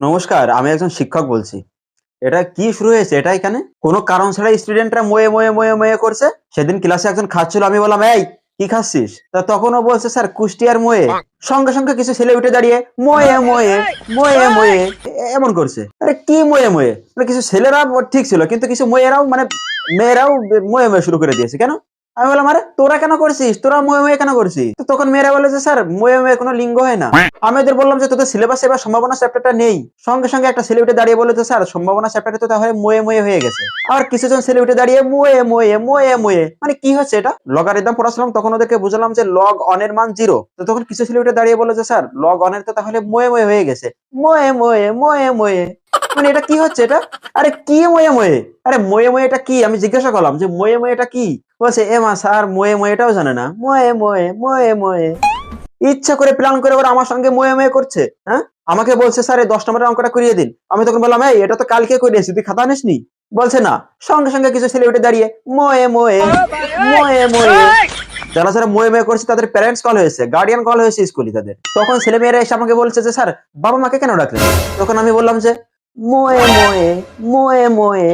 নমস্কার আমি একজন শিক্ষক বলছি। এটা কি শুরু হয়েছে? এটা এখানে? কোনো কারণ ছাড়া স্টুডেন্টরা ময়ে ময়ে ময়ে ময়ে করছে? সেদিন ক্লাসে একজন খাচ্ছিল আমি বললাম এই কি খাচ্ছিস? তা তখন ও বলছে স্যার কুষ্টিয়ার ময়ে। সঙ্গে সঙ্গে কিছু ছেলে উঠে দাঁড়িয়ে ময়ে ময়ে ময়ে ময়ে। এমন করছে। আরে কি ময়ে ময়ে? মানে কিছু ছেলেরা ঠিক ছিল কিন্তু কিছু মেয়েরাও মানে মেয়েরাও ময়ে ময়ে শুরু করে দিয়েছে কেন? আমি বললাম আরে তোরা কেন করছিস? তোরা ময়ে ময়ে কেন করছিস? তো তখন মেয়েরা বলে যে স্যার ময়ে ময়ে কোনো লিঙ্গ হয় না। আমি ওদের বললাম যে তোদের সিলেবাসে এবার সম্ভাবনা চ্যাপ্টারটা নেই। সঙ্গে সঙ্গে একটা ছেলে উঠে দাঁড়িয়ে বলে যে স্যার সম্ভাবনা চ্যাপ্টারে তো তাহলে ময়ে ময়ে হয়ে গেছে। আর কিছুজন ছেলে উঠে দাঁড়িয়ে ময়ে ময়ে ময়ে ময়ে মানে কি হচ্ছে এটা? লগারিদম পড়াছিলাম তখন ওদেরকে বুঝলাম যে লগ অনের মান জিরো তো তখন কিছু ছেলে উঠে দাঁড়িয়ে বলে যে স্যার লগ অনের তো তাহলে ময়ে ময়ে হয়ে গেছে। ময়ে ময়ে ময়ে ময়ে মানে এটা কি হচ্ছে এটা? আরে কি ময়ে ময়ে? আরে ময়ে ময়ে এটা কি? আমি জিজ্ঞাসা করলাম যে ময়ে ময়ে এটা কি? বলছে, এ মা স্যার, ময়ে এটাও জানে না। ময়ে ময়ে ময়ে ময়ে। ইচ্ছা করে প্ল্যান করে ওরা আমার সঙ্গে ময়ে ময়ে করছে হ্যাঁ? আমাকে বলছে, স্যার, এই দশ নম্বরের অঙ্কটা করিয়ে দিন। আমি তখন বললাম, এই, এটা তো কালকে করিয়েছি তুই খাতা নিসনি বলছে, না। সঙ্গে সঙ্গে কিছু সেলিব্রিটি দাঁড়িয়ে, ময়ে ময়ে ময়ে ময়ে। যারা যারা ময়ে ময়ে করছে, তাদের প্যারেন্টস কল হয়েছে গার্ডিয়ান কল হয়েছে স্কুলে তাদের। তখন ছেলে মেয়েরা এসে আমাকে বলছে যে, স্যার, বাবা মাকে কেন ডাকলেন? তখন আমি বললাম যে, ময়ে ময়ে ময়ে ময়ে।